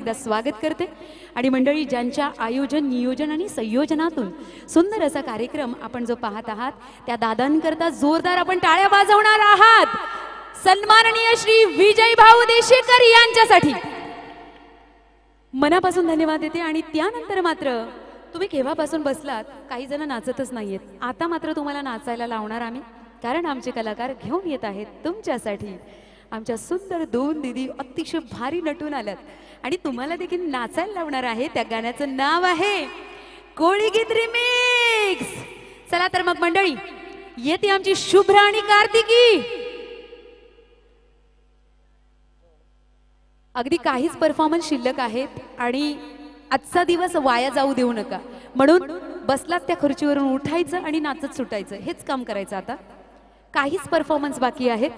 एकदा स्वागत करते. आणि मंडळी ज्यांच्या आयोजन नियोजन आणि संयोजनातून सुंदर असा कार्यक्रम आपण जो पाहत आहात त्या दादांकरता जोरदार आपण टाळ्या वाजवणार आहात. सन्माननीय श्री विजय भाऊ देशेकर यांच्यासाठी. मनापासून धन्यवाद देते आणि त्यानंतर मात्र तुम्ही केव्हापासून बसलात काही जण नाचतच नाहीयेत. आता मात्र तुम्हाला नाचायला लावणार आम्ही कारण आमचे कलाकार घेऊन येत आहेत तुमच्यासाठी. आमच्या सुंदर दोन दिदी अतिशय भारी नटून आल्यात. आणि तुम्हाला देखील नाचायला लावणार आहे. त्या गाण्याचं नाव आहे कोळी गीत रिमिक्स चला तर मग मंडळी येते आमची शुभ्रा आणि कार्तिकी. अगदी काहीच परफॉर्मन्स शिल्लक आहेत आणि आजचा दिवस वाया जाऊ देऊ नका. म्हणून बसलात त्या खुर्चीवरून उठायचं आणि नाचत सुटायचं. हेच काम करायचं आता. काहीच परफॉर्मन्स बाकी आहेत.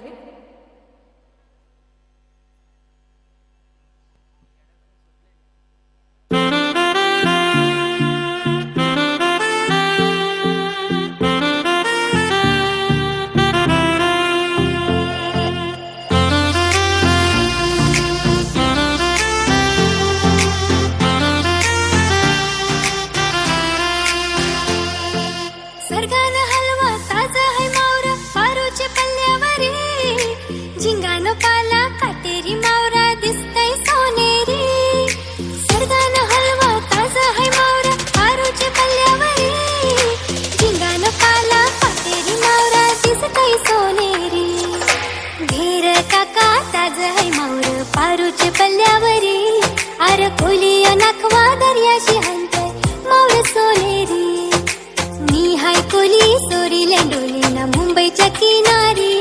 सोरी ना मुंबईच्या किनारी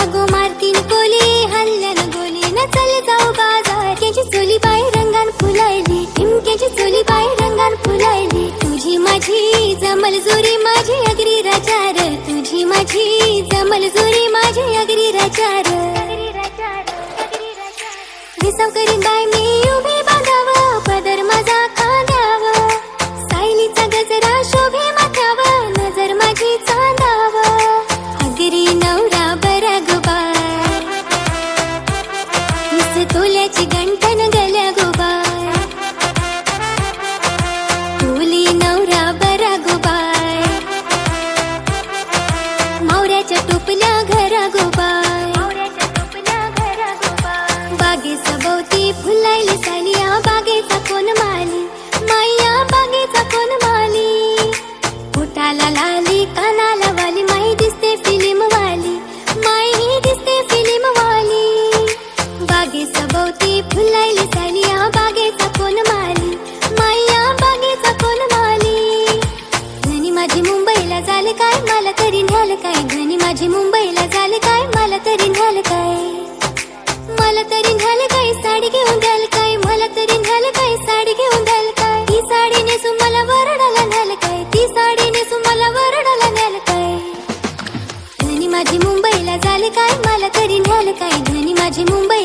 आगो मारतीन कोली हल्ल्यान गोली ना चल जाऊ बाजार त्याची चोली बाई रंगान फुलायली टिमक्याची चोली बाई रंगान फुलायली तुझी माझी जमल जोरी माझी अग्री राचार तुझी माझी जमल जोरी माझी अगरी राचार विसव करीन बाय मी उभी झालं काय? मला तरी न्याल काय? घाणी माझी मुंबईला झाले काय? मला तरी न्याल काय? मला तरी न्याल काय? साडी घेऊन द्याल काय? मला तरी न्याल काय? साडी घेऊन द्याल काय? ती साडी नेसून मला वरडाला न्याल काय? ती साडी नेसून मला वरडाला न्याल काय? घाणी माझी मुंबईला झाले काय? मला तरी न्याल काय? घाणी माझी मुंबई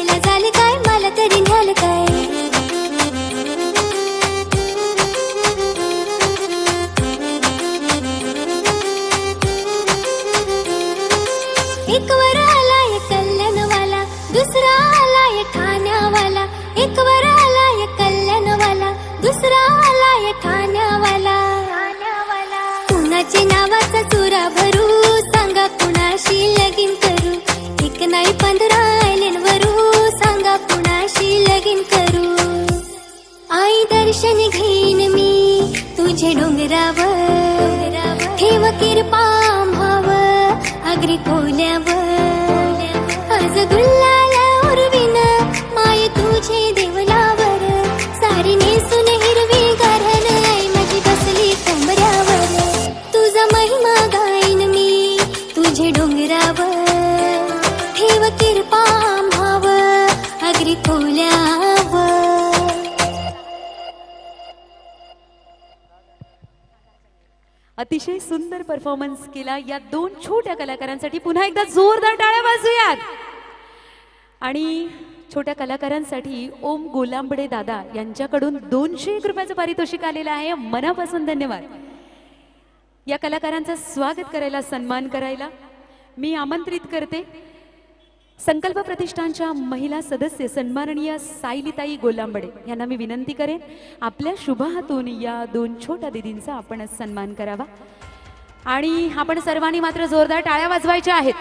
आलाय ठाण्यावाला एक वर आलाय कल्याणवाला दुसरा आलाय ठाण्यावाला. कुणाचे नावाचा चुरा भरू सांगा कुणाशी लगीन करू. एक नाही पंधरा आयलेन वरू सांगा कुणाशी लगीन करू. आई दर्शन घेईन मी तुझे डोंगरावर. ठेव किरपा भाव अग्री खोल्यावर. तुझा महिमा गाईन मी तुझे डोंगरावर ठेव किरपा भाव अग्री खोल्यावर अतिशय सुंदर परफॉर्मन्स केला या दोन छोट्या कलाकारांसाठी. पुन्हा एकदा जोरदार टाळ्या वाजूयात. आणि छोट्या कलाकारांसाठी ओम गोलांबडे दादा यांच्याकडून दोनशे एक रुपयाचं पारितोषिक आलेलं आहे. मनापासून धन्यवाद. या कलाकारांचं स्वागत करायला सन्मान करायला मी आमंत्रित करते. संकल्प प्रतिष्ठानच्या महिला सदस्य सन्माननीय सायलीताई गोलांबडे यांना मी विनंती करेन आपल्या शुभ हातून या दोन छोट्या दिदींचा आपण सन्मान करावा. आणि आपण सर्वांनी मात्र जोरदार टाळ्या वाजवायच्या आहेत.